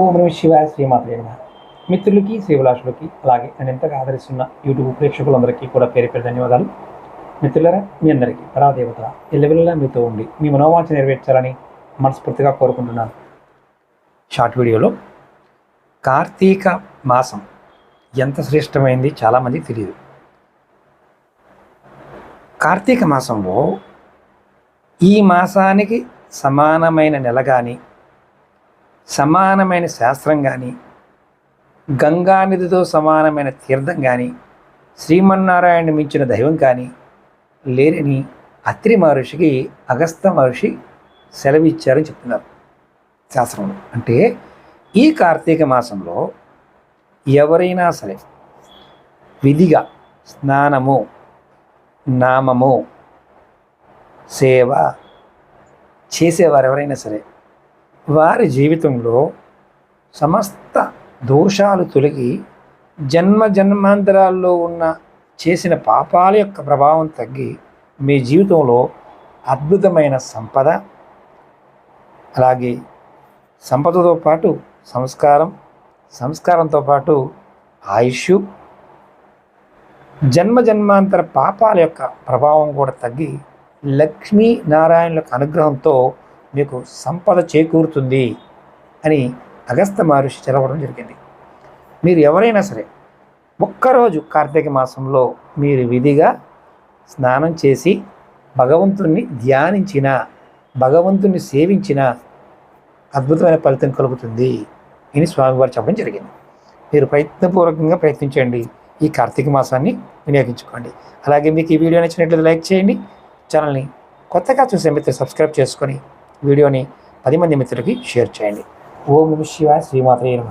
ఓం నమ శివాయ శ్రీమాత్రే నమ. మిత్రులకి శ్రీవిలాసులకి అలాగే నేను ఎంతగా ఆదరిస్తున్న యూట్యూబ్ ప్రేక్షకులందరికీ కూడా పేరు పేరు ధన్యవాదాలు. మిత్రులరా మీ అందరికీ పరాదేవత ఎల్లవెల్లా మీతో ఉండి మీ మనోవాంఛ నెరవేర్చాలని మనస్ఫూర్తిగా కోరుకుంటున్నాను. షార్ట్ వీడియోలో కార్తీక మాసం ఎంత శ్రేష్టమైంది చాలామంది తెలియదు. కార్తీక మాసంలో ఈ మాసానికి సమానమైన నెల కానీ సమానమైన శాస్త్రం కానీ గంగానదితో సమానమైన తీర్థం కానీ శ్రీమన్నారాయణ మించిన దైవం కానీ లేరని అత్రి మహర్షికి అగస్త మహర్షి సెలవిచ్చారని చెప్తున్నారు శాస్త్రంలో. అంటే ఈ కార్తీక మాసంలో ఎవరైనా సరే విధిగా స్నానము నామము సేవ చేసేవారు ఎవరైనా సరే వారి జీవితంలో సమస్త దోషాలు తొలగి జన్మ జన్మాంతరాల్లో ఉన్న చేసిన పాపాల యొక్క ప్రభావం తగ్గి మీ జీవితంలో అద్భుతమైన సంపద అలాగే సంపదతో పాటు సంస్కారం సంస్కారంతో పాటు ఆయుష్ జన్మ జన్మాంతర పాపాల యొక్క ప్రభావం కూడా తగ్గి లక్ష్మీ నారాయణుల యొక్క అనుగ్రహంతో మీకు సంపద చేకూరుతుంది అని అగస్త మహర్షి తెలవడం జరిగింది. మీరు ఎవరైనా సరే ఒక్కరోజు కార్తీక మాసంలో మీరు విధిగా స్నానం చేసి భగవంతుణ్ణి ధ్యానించిన భగవంతుణ్ణి సేవించిన అద్భుతమైన ఫలితం కలుగుతుంది అని స్వామివారు చెప్పడం జరిగింది. మీరు ప్రయత్నపూర్వకంగా ప్రయత్నించండి. ఈ కార్తీక మాసాన్ని వినియోగించుకోండి. అలాగే మీకు ఈ వీడియో నచ్చినట్లయితే లైక్ చేయండి. ఛానల్ని కొత్తగా చూసే మిత్రులు సబ్స్క్రైబ్ చేసుకొని వీడియోని పది మంది మిత్రులకి షేర్ చేయండి. ఓం నమ శివాయ శ్రీమాత్రే నమ.